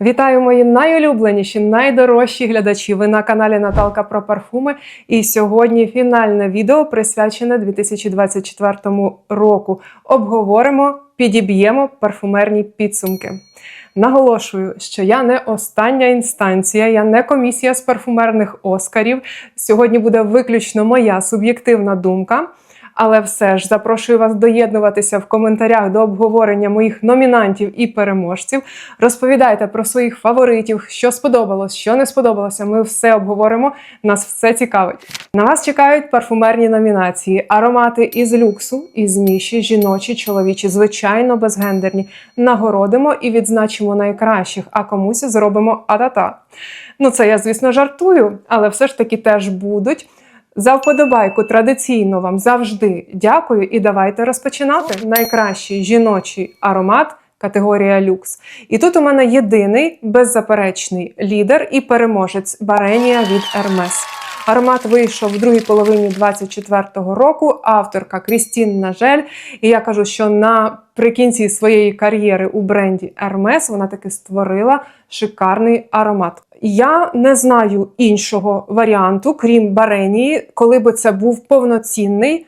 Вітаю мої найулюбленіші, найдорожчі глядачі. Ви на каналі Наталка про парфуми. І сьогодні фінальне відео присвячене 2024 року. Обговоримо, підіб'ємо парфумерні підсумки. Наголошую, що я не остання інстанція, я не комісія з парфумерних оскарів. Сьогодні буде виключно моя суб'єктивна думка. Але все ж запрошую вас доєднуватися в коментарях до обговорення моїх номінантів і переможців. Розповідайте про своїх фаворитів, що сподобалось, що не сподобалося. Ми все обговоримо. Нас все цікавить. На вас чекають парфумерні номінації, аромати із люксу, із ніші, жіночі, чоловічі, звичайно, безгендерні. Нагородимо і відзначимо найкращих, а комусь зробимо адата. Ну це я, звісно, жартую, але все ж таки теж будуть. За вподобайку традиційно вам завжди дякую і давайте розпочинати. Найкращий жіночий аромат категорія люкс. І тут у мене єдиний беззаперечний лідер і переможець Баренія від Hermes. Аромат вийшов в другій половині 24-го року. Авторка Крістін Нажель. І я кажу, що наприкінці своєї кар'єри у бренді Hermes вона таки створила шикарний аромат. Я не знаю іншого варіанту, крім Баренії, коли би це був повноцінний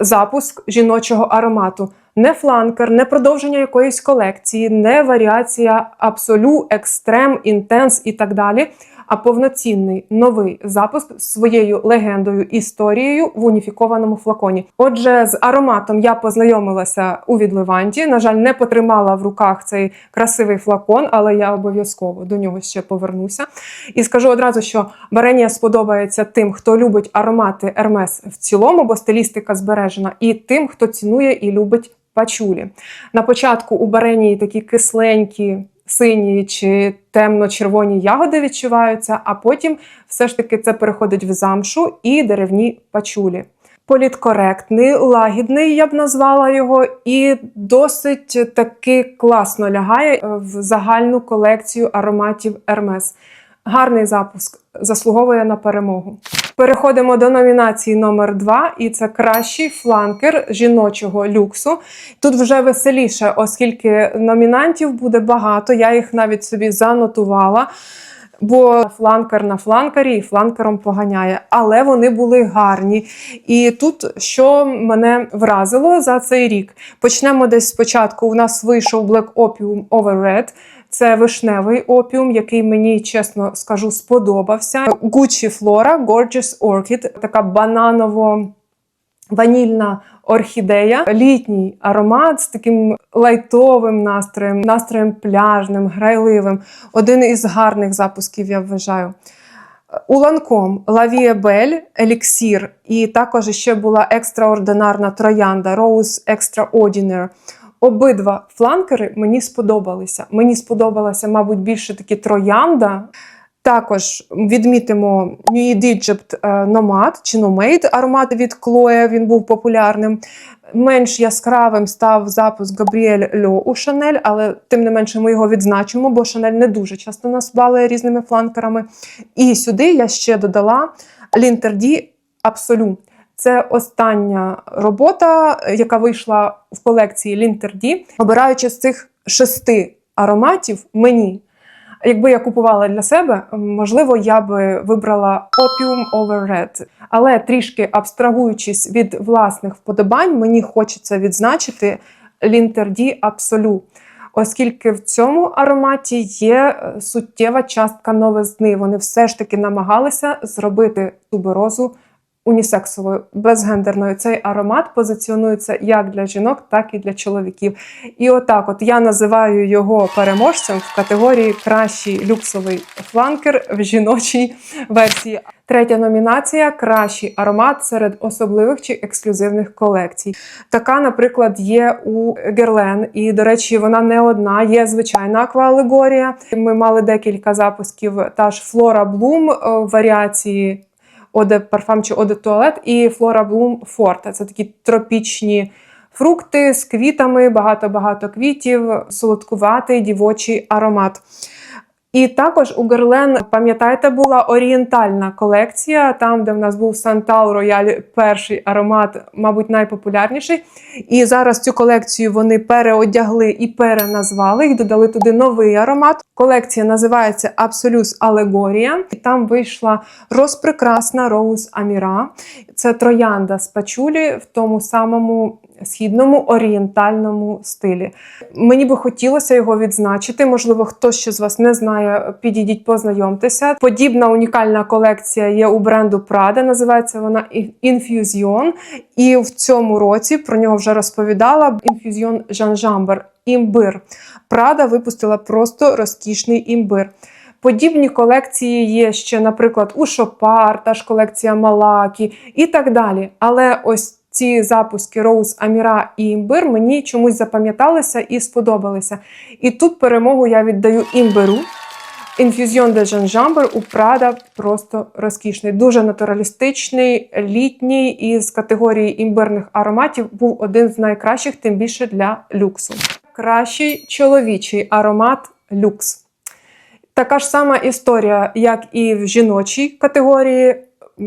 запуск жіночого аромату. Не фланкер, не продовження якоїсь колекції, не варіація абсолю, екстрем, інтенс і так далі. А повноцінний новий запуск з своєю легендою історією в уніфікованому флаконі. Отже, з ароматом я познайомилася у відливанті. На жаль, не потримала в руках цей красивий флакон, але я обов'язково до нього ще повернуся. І скажу одразу, що Баренія сподобається тим, хто любить аромати Ермес в цілому, бо стилістика збережена, і тим, хто цінує і любить пачулі. На початку у Баренії такі кисленькі сині чи темно-червоні ягоди відчуваються, а потім все ж таки це переходить в замшу і деревні пачулі. Політкоректний, лагідний, я б назвала його, і досить таки класно лягає в загальну колекцію ароматів Hermes. Гарний запуск заслуговує на перемогу. Переходимо до номінації номер 2 і це кращий фланкер жіночого люксу. Тут вже веселіше, оскільки номінантів буде багато. Я їх навіть собі занотувала. Бо фланкер на фланкері і фланкером поганяє, але вони були гарні. І тут що мене вразило за цей рік? Почнемо десь спочатку. У нас вийшов Black Opium Over Red. Це вишневий опіум, який мені, чесно скажу, сподобався. Gucci Flora Gorgeous Orchid, така бананово. Ванільна орхідея, літній аромат з таким лайтовим настроєм, настроєм пляжним, грайливим. Один із гарних запусків, я вважаю. У Ланком Лавіебель, Еліксір, і також ще була екстраординарна троянда Rose Extraordinary. Обидва фланкери мені сподобалися. Мені сподобалася, мабуть, більше таки троянда. Також відмітимо Nuit Egypt Nomad чи Nomade аромат від Chloe, він був популярним. Менш яскравим став запуск Gabrielle Льо у Шанель, але тим не менше ми його відзначимо, бо Шанель не дуже часто нас балує різними фланкерами. І сюди я ще додала Linterді Absolu. Це остання робота, яка вийшла в колекції Linterді. Обираючи з цих шести ароматів, мені, якби я купувала для себе, можливо, я би вибрала Opium Over Red. Але трішки абстрагуючись від власних вподобань, мені хочеться відзначити Linterді Absolu. Оскільки в цьому ароматі є суттєва частка новизни. Вони все ж таки намагалися зробити туберозу унісексовою, безгендерною. Цей аромат позиціонується як для жінок, так і для чоловіків. І отак, от я називаю його переможцем в категорії Кращий люксовий фланкер в жіночій версії. Третя номінація кращий аромат серед особливих чи ексклюзивних колекцій. Така, наприклад, є у Герлен, і, до речі, вона не одна, є звичайна акваалегорія. Ми мали декілька запусків, та ж Флора Блум варіації Оде Парфам чи Оде Туалет і Флора Блум Форте. Це такі тропічні фрукти з квітами, багато-багато квітів, солодкуватий дівочий аромат. І також у Герлен, пам'ятаєте, була орієнтальна колекція, там, де в нас був Сантал Рояль, перший аромат, мабуть, найпопулярніший. І зараз цю колекцію вони переодягли і переназвали, і додали туди новий аромат. Колекція називається Absolus Allegoria. І там вийшла розпрекрасна Роуз Аміра. Це троянда з пачулі в тому самому східному орієнтальному стилі. Мені би хотілося його відзначити. Можливо, хтось ще з вас не знає, підійдіть, познайомтеся. Подібна унікальна колекція є у бренду Prada, називається вона Infusion. І в цьому році про нього вже розповідала Infusion Жанжамбер імбир. Prada випустила просто розкішний імбир. Подібні колекції є ще, наприклад, у Шопар, та ж колекція Малакі і так далі. Але ось ці запуски Роуз Аміра і імбир мені чомусь запам'яталися і сподобалися. І тут перемогу я віддаю імбиру. Інфюзіон де Жанжамбер у Прада просто розкішний, дуже натуралістичний, літній і з категорії імбирних ароматів був один з найкращих, тим більше для люксу. Кращий чоловічий аромат люкс. Така ж сама історія, як і в жіночій категорії.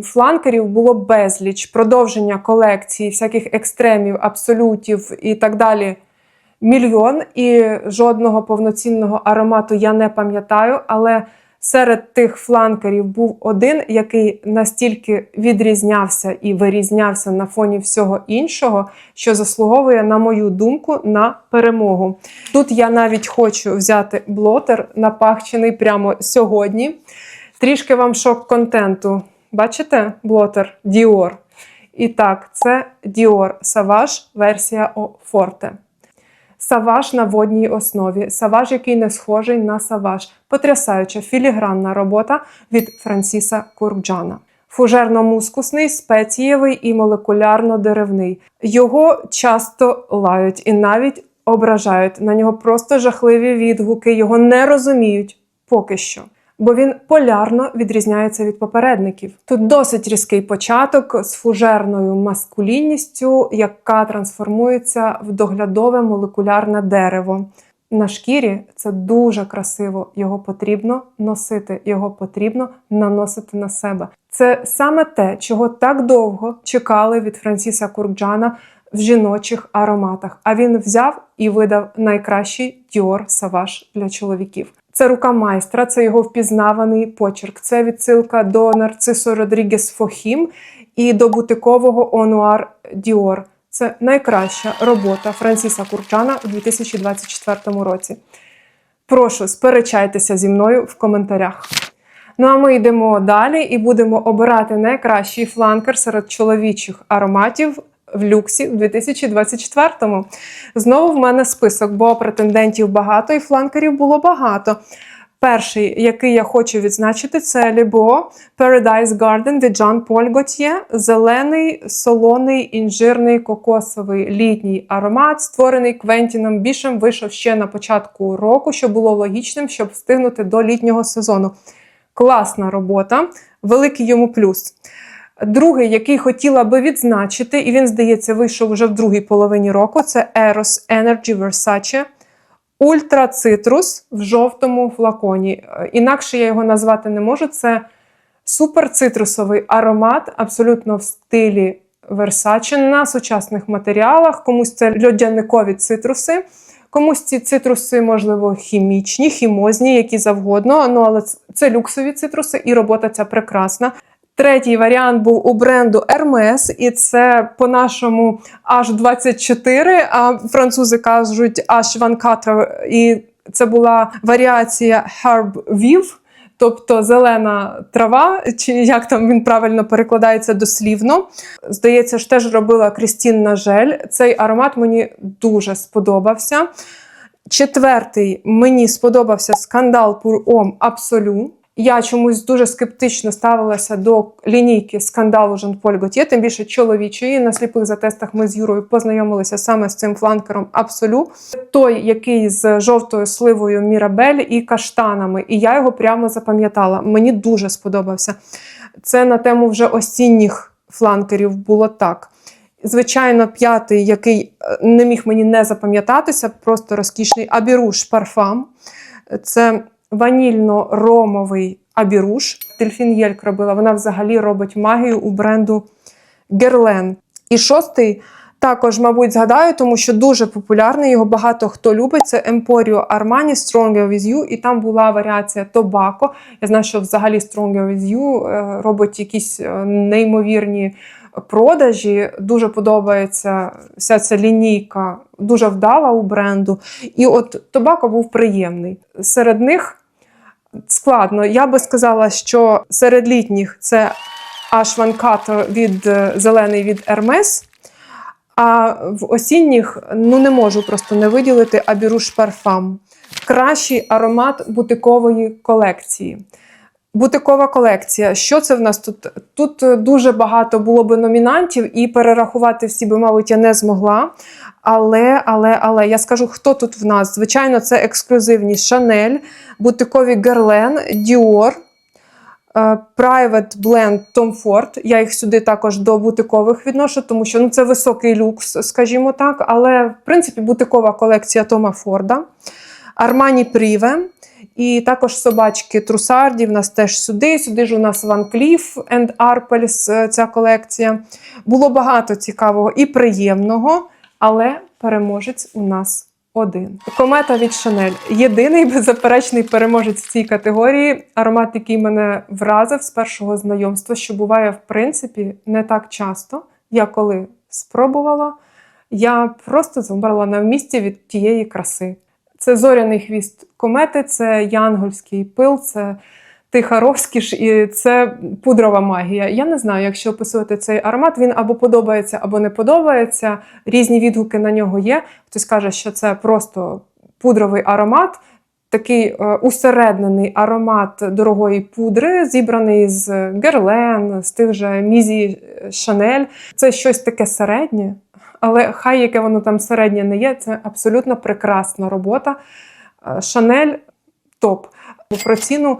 Фланкерів було безліч, продовження колекції, всяких екстремів, абсолютів і так далі. Мільйон і жодного повноцінного аромату я не пам'ятаю, але серед тих фланкерів був один, який настільки відрізнявся і вирізнявся на фоні всього іншого, що заслуговує, на мою думку, на перемогу. Тут я навіть хочу взяти блотер, напахчений прямо сьогодні. Трішки вам шок контенту. Бачите блотер Dior? І так, це Dior Savage версія Forte. Саваж на водній основі. Саваж, який не схожий на саваж. Потрясаюча філігранна робота від Франсіса Курджана. Фужерно-мускусний, спецієвий і молекулярно-деревний. Його часто лають і навіть ображають. На нього просто жахливі відгуки, його не розуміють поки що. Бо він полярно відрізняється від попередників. Тут досить різкий початок з фужерною маскулінністю, яка трансформується в доглядове молекулярне дерево. На шкірі це дуже красиво, його потрібно носити, його потрібно наносити на себе. Це саме те, чого так довго чекали від Франсіса Куркджана в жіночих ароматах. А він взяв і видав найкращий Dior Savage для чоловіків. Це рука майстра, це його впізнаваний почерк. Це відсилка до Нарцисо Родрігес Фохім і до бутикового Онуар Діор. Це найкраща робота Франсіса Курчана у 2024 році. Прошу, сперечайтеся зі мною в коментарях. Ну а ми йдемо далі і будемо обирати найкращий фланкер серед чоловічих ароматів в люксі в 2024-му. Знову в мене список, бо претендентів багато і фланкерів було багато. Перший, який я хочу відзначити, це Лібо Paradise Garden від Jean Paul Gaultier. Зелений, солоний, інжирний, кокосовий літній аромат, створений Квентіном Бішем, вийшов ще на початку року, що було логічним, щоб встигнути до літнього сезону. Класна робота, великий йому плюс. Другий, який хотіла би відзначити, і він, здається, вийшов вже в другій половині року, це Eros Energy Versace Ультра Цитрус в жовтому флаконі. Інакше я його назвати не можу. Це суперцитрусовий аромат, абсолютно в стилі Versace на сучасних матеріалах. Комусь це льодяникові цитруси. Комусь ці цитруси, можливо, хімічні, хімозні, які завгодно. Ну, але це люксові цитруси, і робота ця прекрасна. Третій варіант був у бренду Hermes, і це по-нашому H24, а французи кажуть H24, і це була варіація Herb Viv, тобто зелена трава, чи як там він правильно перекладається дослівно. Здається, ж теж робила Крістін Нажель. Цей аромат мені дуже сподобався. Четвертий мені сподобався скандал Pour Homme Absolu. Я чомусь дуже скептично ставилася до лінійки скандалу Жан Поль Готє, тим більше чоловічої. На сліпих затестах ми з Юрою познайомилися саме з цим фланкером Абсолю. Той, який з жовтою сливою Мірабель і каштанами. І я його прямо запам'ятала. Мені дуже сподобався. Це на тему вже осінніх фланкерів було так. Звичайно, п'ятий, який не міг мені не запам'ятатися, просто розкішний Абіруш парфам. Це ванільно-ромовий абіруш. Дельфін Єльк робила. Вона взагалі робить магію у бренду Герлен. І шостий також, мабуть, згадаю, тому що дуже популярний. Його багато хто любить. Це Emporio Armani Stronger With You. І там була варіація Tobacco. Я знаю, що взагалі Stronger With You е, робить якісь е, неймовірні продажі. Дуже подобається вся ця лінійка, дуже вдала у бренду. І от Tobacco був приємний. Серед них складно. Я би сказала, що серед літніх це Ashwan Cutter від е, зелений від Hermes. А в осінніх ну не можу просто не виділити Абіруш Парфам. Кращий аромат бутикової колекції. Бутикова колекція. Що це в нас тут? Тут дуже багато було би номінантів, і перерахувати всі би, мабуть, я не змогла. Але, але, але я скажу, хто тут в нас? Звичайно, це ексклюзивні Chanel, бутикові Dior, е, Private Blend Tom Ford. Я їх сюди також до бутикових відношу, тому що ну, це високий люкс, скажімо так. Але, в принципі, бутикова колекція Тома Форда. Armani Prive. І також собачки Трусарді в нас теж сюди. Сюди ж у нас Van Cleef and Arpels е, ця колекція. Було багато цікавого і приємного, але переможець у нас один. Комета від Шанель Єдиний беззаперечний переможець в цій категорії. Аромат, який мене вразив з першого знайомства, що буває, в принципі, не так часто. Я коли спробувала, я просто замерла на місці від тієї краси. Це зоряний хвіст комети, це янгольський пил, це тиха розкіш і це пудрова магія. Я не знаю, якщо описувати цей аромат, він або подобається, або не подобається. Різні відгуки на нього є. Хтось каже, що це просто пудровий аромат. Такий е, усереднений аромат дорогої пудри, зібраний з Герлен, з тих же Мізі Шанель. Це щось таке середнє, але хай яке воно там середнє не є, це абсолютно прекрасна робота. Е, Шанель топ. Про ціну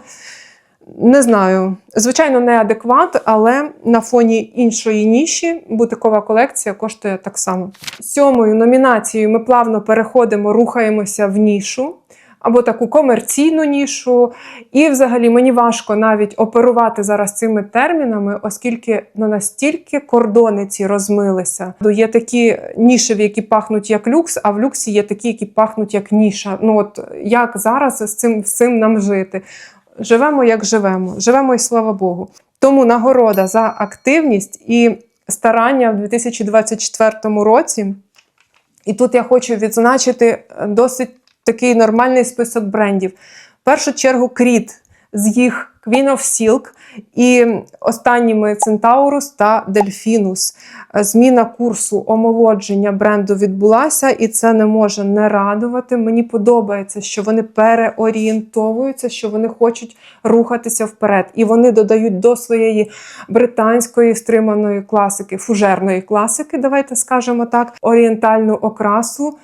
не знаю. Звичайно, не адекват, але на фоні іншої ніші бутикова колекція коштує так само. Сьомою номінацією ми плавно переходимо, рухаємося в нішу. Або таку комерційну нішу, і взагалі мені важко навіть оперувати зараз цими термінами, оскільки ну, настільки кордони ці розмилися. Є такі нішеві, які пахнуть як люкс, а в люксі є такі, які пахнуть як ніша. Ну от як зараз з цим, цим нам жити? Живемо як живемо, живемо і слава Богу. Тому нагорода за активність і старання в 2024 році. І тут я хочу відзначити досить такий нормальний список брендів. В першу чергу Creed з їх Queen of Silk і останніми Centaurus та Delphinus. Зміна курсу омолодження бренду відбулася, і це не може не радувати. Мені подобається, що вони переорієнтовуються, що вони хочуть рухатися вперед. І вони додають до своєї британської стриманої класики, фужерної класики, давайте скажемо так, орієнтальну окрасу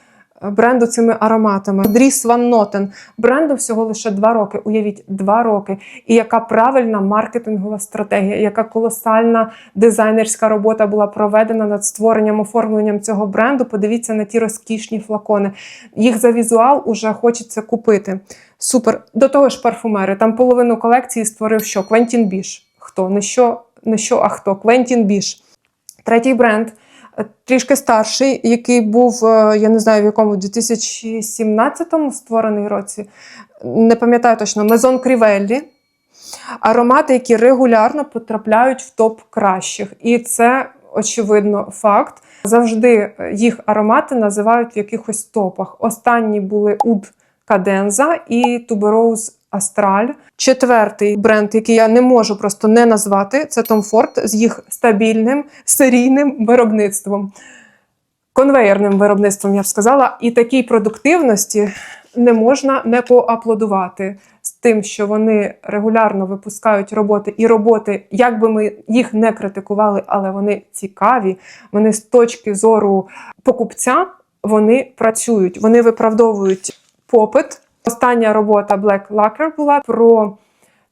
бренду цими ароматами. Дріс Ван Нотен. Бренду всього лише два роки. Уявіть, два роки. І яка правильна маркетингова стратегія, яка колосальна дизайнерська робота була проведена над створенням, оформленням цього бренду. Подивіться на ті розкішні флакони. Їх за візуал уже хочеться купити. Супер. До того ж, парфумери. Там половину колекції створив що? Квентін Біш. Хто? Не що, не що, а хто? Квентін Біш. Третій бренд трішки старший, який був, е, я не знаю в якому, 2017-му створений році. Не пам'ятаю точно, Мезон Крівеллі. Аромати, які регулярно потрапляють в топ кращих. І це, очевидно, факт. Завжди їх аромати називають в якихось топах. Останні були Уд Каденза і Тубероуз Астраль. Четвертий бренд, який я не можу просто не назвати, це Tom Ford з їх стабільним серійним виробництвом, конвейерним виробництвом, я б сказала, і такій продуктивності не можна не поаплодувати з тим, що вони регулярно випускають роботи, і роботи, як би ми їх не критикували, але вони цікаві. Вони з точки зору покупця вони працюють, вони виправдовують попит. Остання робота Black Lacquer була про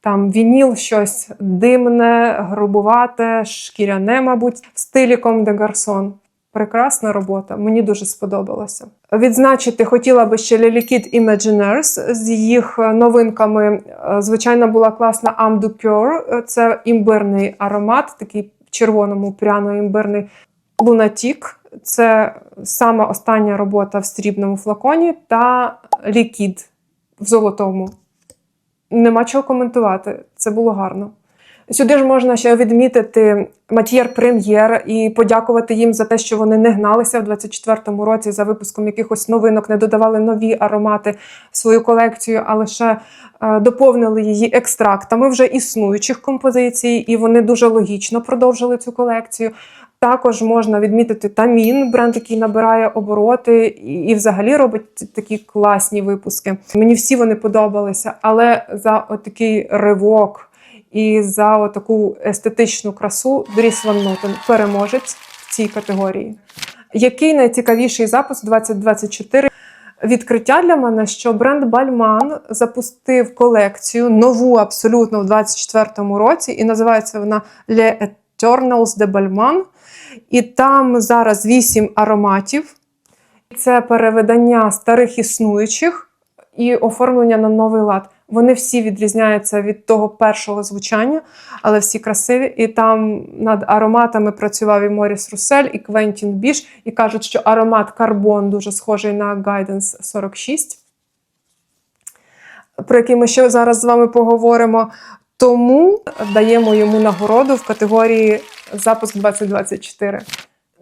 там вініл, щось димне, грубувате, шкіряне, мабуть, в стилі Comme de Garçon. Прекрасна робота, мені дуже сподобалося. Відзначити хотіла би ще Lily Kid Imagineers з їх новинками. Звичайно, була класна Âme du. Це імбирний аромат, такий червоному пряно-імбирний Lunatic. Це сама остання робота в срібному флаконі та Liquid в золотому. Нема чого коментувати. Це було гарно. Сюди ж можна ще відмітити Матьєр Прем'єр і подякувати їм за те, що вони не гналися в 24-му році за випуском якихось новинок, не додавали нові аромати в свою колекцію, а лише е, доповнили її екстрактами вже існуючих композицій, і вони дуже логічно продовжили цю колекцію. Також можна відмітити Тамін, бренд, який набирає обороти і, взагалі робить такі класні випуски. Мені всі вони подобалися, але за отакий ривок і за таку естетичну красу Дріс Ван Нотен переможець в цій категорії. Який найцікавіший запуск 2024? Відкриття для мене, що бренд Бальман запустив колекцію нову абсолютно в 2024 році, і називається вона Le Eternals de Balmain. І там зараз 8 ароматів. Це переведення старих існуючих і оформлення на новий лад. Вони всі відрізняються від того першого звучання, але всі красиві. І там над ароматами працював і Моріс Русель, і Квентін Біш, і кажуть, що аромат карбон дуже схожий на Guidance 46, про який ми ще зараз з вами поговоримо. Тому даємо йому нагороду в категорії Запуск 2024.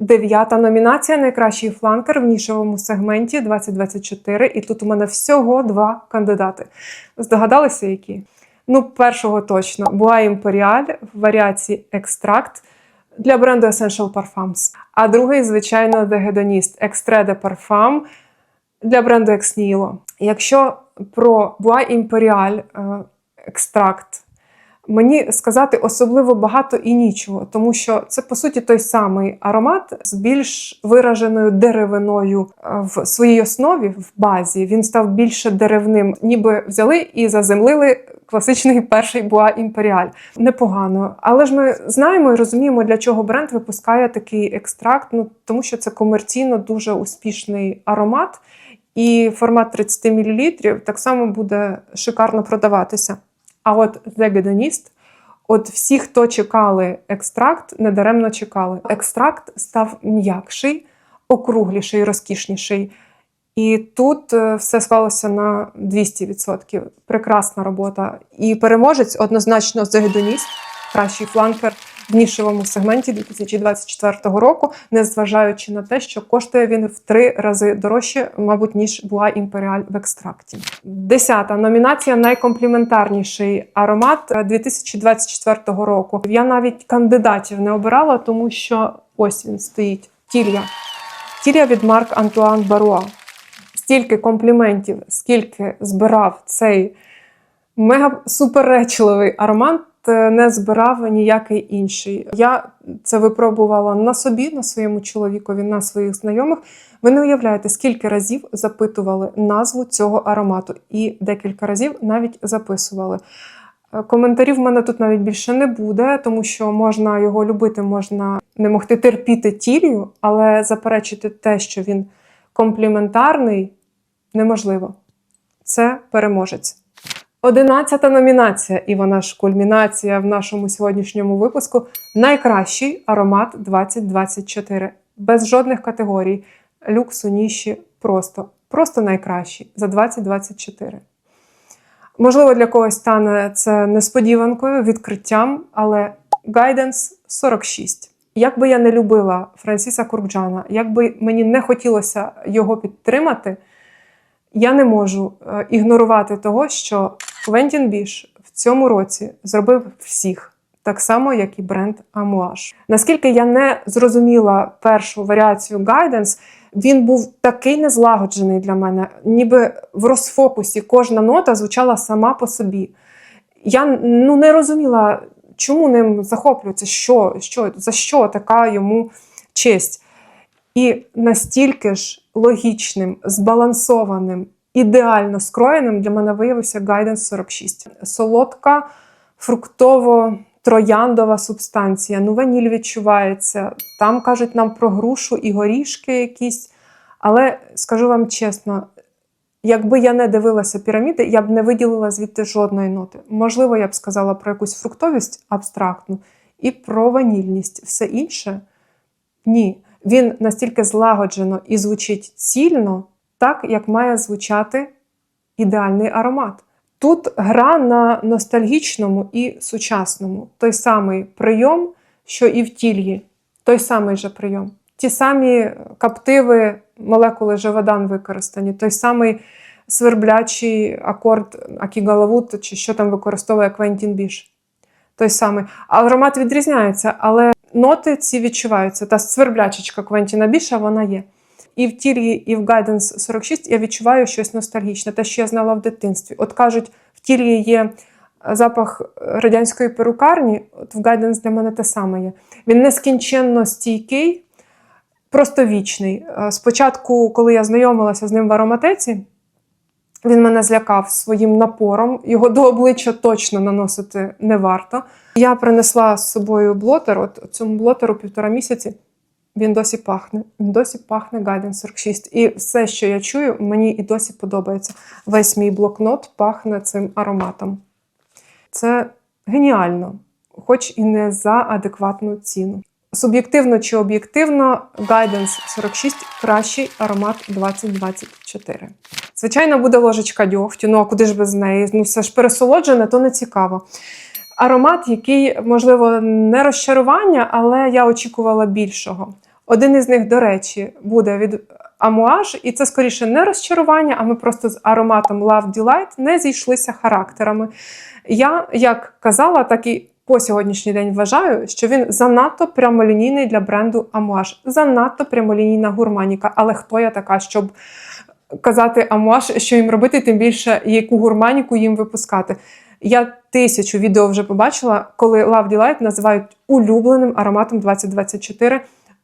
Дев'ята номінація Найкращий фланкер в нішовому сегменті 2024. І тут у мене всього два кандидати. Здогадалися, які? Ну, першого точно Буа Імперіаль в варіації Екстракт для бренду Essential Parfums. А другий, звичайно, Hedonist Extrait de Parfum для бренду Ex Nihilo. Якщо про Буа Імперіаль екстракт мені сказати особливо багато і нічого, тому що це по суті той самий аромат з більш вираженою деревиною е, в своїй основі, в базі. Він став більше деревним, ніби взяли і заземлили. Класичний перший Буа Імперіаль непогано, але ж ми знаємо і розуміємо, для чого бренд випускає такий екстракт. Ну тому що це комерційно дуже успішний аромат, і формат 30 мл так само буде шикарно продаватися. А от The от всі, хто чекали екстракт, недаремно чекали. Екстракт став м'якший, округліший, розкішніший. І тут е, все склалося на 200%. Прекрасна робота. І переможець однозначно The кращий фланкер в нішевому сегменті 2024 року, незважаючи на те, що коштує він в три рази дорожче, мабуть, ніж була імперіаль в екстракті. Десята номінація найкомпліментарніший аромат 2024 року. Я навіть кандидатів не обирала, тому що ось він стоїть. Тілья. Тілья від Марк Антуан Баруа. Стільки компліментів, скільки збирав цей мега суперечливий аромат, не збирав ніякий інший. Я це випробувала на собі, на своєму чоловікові, на своїх знайомих. Ви не уявляєте, скільки разів запитували назву цього аромату, і декілька разів навіть записували. Е, Коментарів в мене тут навіть більше не буде, тому що можна його любити, можна не могти терпіти тілію, але заперечити те, що він компліментарний, неможливо. Це переможець. Одинадцята номінація, і вона ж кульмінація в нашому сьогоднішньому випуску. Найкращий аромат 2024. Без жодних категорій. Люксу, ніші, просто. Просто найкращий за 2024. Можливо, для когось стане це несподіванкою, відкриттям, але Guidance 46. Як би я не любила Франсіса Куркджана, як би мені не хотілося його підтримати, я не можу е, ігнорувати того, що Квентін Біш в цьому році зробив всіх, так само, як і бренд Амуаш. Наскільки я не зрозуміла першу варіацію Guidance, він був такий незлагоджений для мене, ніби в розфокусі кожна нота звучала сама по собі. Я ну, не розуміла, чому ним захоплюється, що, що, за що така йому честь. І настільки ж логічним, збалансованим, ідеально скроєним для мене виявився Guidance 46. Солодка, фруктово трояндова субстанція. Ну, ваніль відчувається. Там кажуть нам про грушу і горішки якісь. Але скажу вам чесно, якби я не дивилася піраміди, я б не виділила звідти жодної ноти. Можливо, я б сказала про якусь фруктовість абстрактну і про ванільність. Все інше ні. Він настільки злагоджено і звучить цільно, так як має звучати ідеальний аромат. Тут гра на ностальгічному і сучасному. Той самий прийом, що і в тільї, той самий же прийом. Ті самі каптиви, молекули Живодан використані, той самий сверблячий акорд Акігалавут, чи що там використовує Квентін Біш. Той самий. Аромат відрізняється, але ноти ці відчуваються. Та сверблячечка Квентіна Біша вона є. І в Тір'ї, і в Guidance 46 я відчуваю щось ностальгічне, те, що я знала в дитинстві. От кажуть, в Тір'ї є запах радянської перукарні, от в Guidance для мене те саме є. Він нескінченно стійкий, просто вічний. Е, Спочатку, коли я знайомилася з ним в ароматеці, він мене злякав своїм напором. Його до обличчя точно наносити не варто. Я принесла з собою блотер. От цьому блотеру півтора місяці. Він досі пахне. Він досі пахне Guidance 46. І все, що я чую, мені і досі подобається. Весь мій блокнот пахне цим ароматом. Це геніально, хоч і не за адекватну ціну. Суб'єктивно чи об'єктивно, Guidance 46 кращий аромат 2024. Звичайно, буде ложечка дьогтю, ну а куди ж без неї? Ну, все ж пересолоджене, то не цікаво. Аромат, який, можливо, не розчарування, але я очікувала більшого. Один із них, до речі, буде від Амуаж, і це скоріше не розчарування, а ми просто з ароматом Love Delight не зійшлися характерами. Я як казала, так і по сьогоднішній день вважаю, що він занадто прямолінійний для бренду Амуаж, занадто прямолінійна гурманіка. Але хто я така, щоб казати Амуаж, що їм робити, тим більше яку гурманіку їм випускати. Я тисячу відео вже побачила, коли Love Delight називають улюбленим ароматом 2024.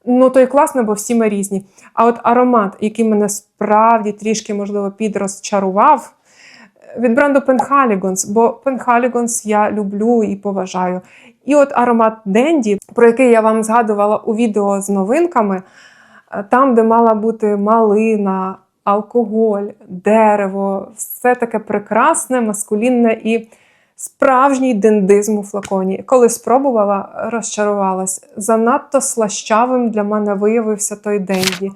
Ну, то й класно, бо всі ми різні. А от аромат, який мене справді трішки, можливо, підрозчарував, від бренду Penhaligons, бо Penhaligons я люблю і поважаю. І от аромат Денді, про який я вам згадувала у відео з новинками, там, де мала бути малина, алкоголь, дерево, все таке прекрасне, маскулінне і справжній дендизм у флаконі. Коли спробувала, розчарувалась. Занадто слащавим для мене виявився той денді.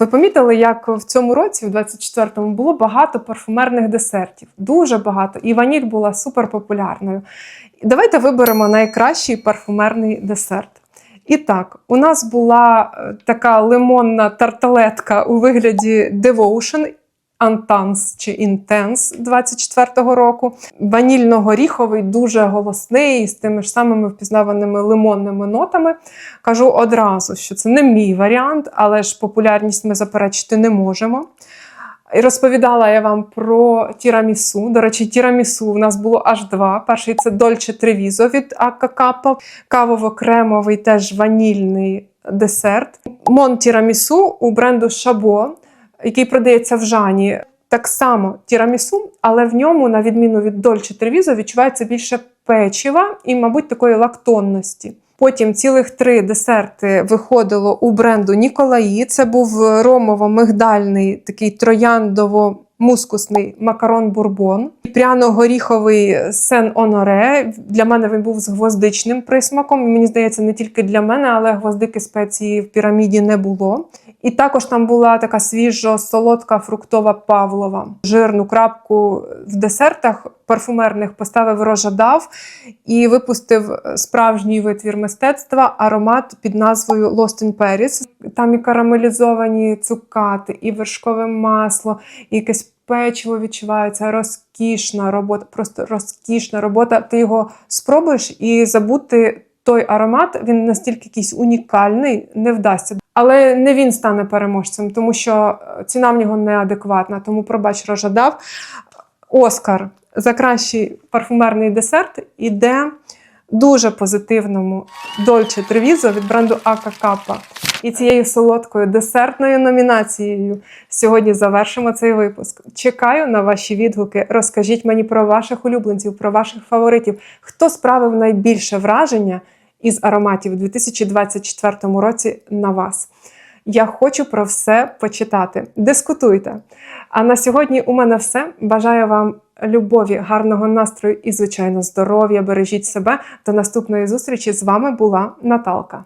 Ви помітили, як в цьому році, в 24-му, було багато парфумерних десертів. Дуже багато. І ваніль була суперпопулярною. Давайте виберемо найкращий парфумерний десерт. І так, у нас була е, така лимонна тарталетка у вигляді Devotion Антанс чи Intense 24-го року. Ванільно-горіховий, дуже голосний, з тими ж самими впізнаваними лимонними нотами. Кажу одразу, що це не мій варіант, але ж популярність ми заперечити не можемо. І розповідала я вам про тірамісу. До речі, тірамісу у нас було аж два. Перший це Дольче Тревізо від Акакапа, кавово-кремовий, теж ванільний десерт. Мон тірамісу у бренду Шабо, який продається в Жані. Так само тірамісу, але в ньому, на відміну від Дольче Тревізо, відчувається більше печива і, мабуть, такої лактонності. Потім цілих три десерти виходило у бренду Ніколаї. Це був ромово-мигдальний, такий трояндово-мускусний макарон бурбон. Пряно-горіховий сен оноре. Для мене він був з гвоздичним присмаком. Мені здається, не тільки для мене, але гвоздики спеції в піраміді не було. І також там була така свіжо-солодка фруктова павлова. Жирну крапку в десертах парфумерних поставив рожадав і випустив справжній витвір мистецтва аромат під назвою Lost in Paris. Там і карамелізовані цукати, і вершкове масло, і якесь печиво відчувається. Розкішна робота, просто розкішна робота. Ти його спробуєш і забути. Той аромат він настільки якийсь унікальний, не вдасться. Але не він стане переможцем, тому що ціна в нього неадекватна. Тому пробач рожадав. Оскар за кращий парфумерний десерт іде дуже позитивному Dolce Treviso від бренду Ака Капа. І цією солодкою десертною номінацією сьогодні завершимо цей випуск. Чекаю на ваші відгуки. Розкажіть мені про ваших улюбленців, про ваших фаворитів. Хто справив найбільше враження із ароматів у 2024 році на вас? Я хочу про все почитати. Дискутуйте. А на сьогодні у мене все. Бажаю вам любові, гарного настрою і, звичайно, здоров'я. Бережіть себе. До наступної зустрічі з вами була Наталка.